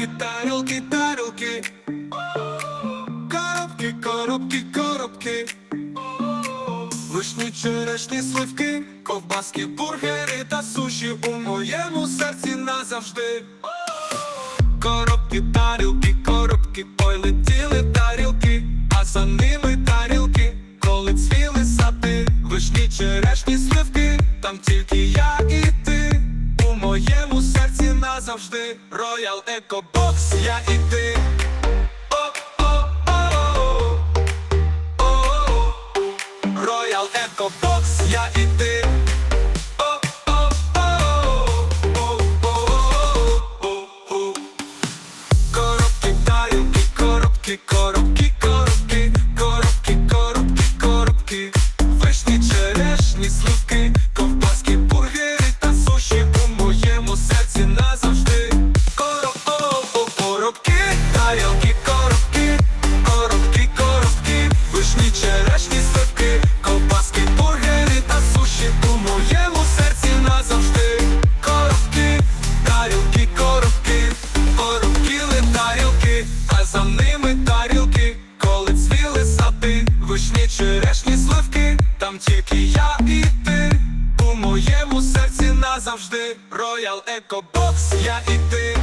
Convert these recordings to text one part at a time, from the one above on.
Тарілки, тарілки, тарілки. Коробки, коробки, коробки. Вишні, черешні, сливки, ковбаски, бургери та суші у моєму серці назавжди. Коробки, тарілки, коробки, ой летіли тарілки, а за ними тарілки, коли цвіли сади, вишні, черешні, сливки, там тільки я і ти. У моєму серці назавжди Роял Екобокс, я і ти. Роял Екобокс, я і ти. Коробки, тарілки, коробки, коробки, серці Royal Роял Екобокс, я і ти.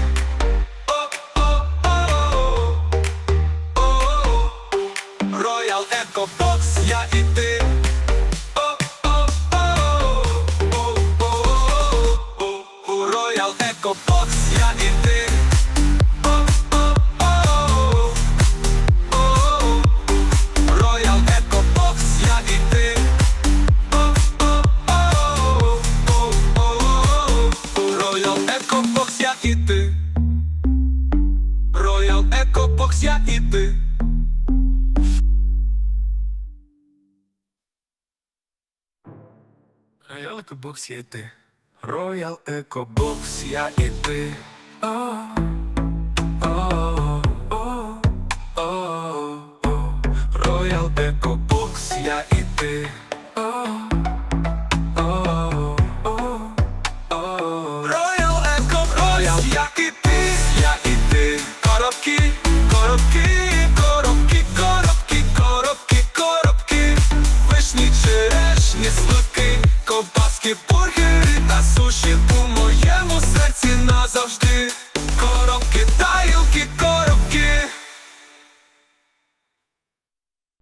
графіти, Роял Екопокс я і ти. Роял Екобокс я і ти. Роял Екобокс я і ти. Роял Екобокс я і ти. Que por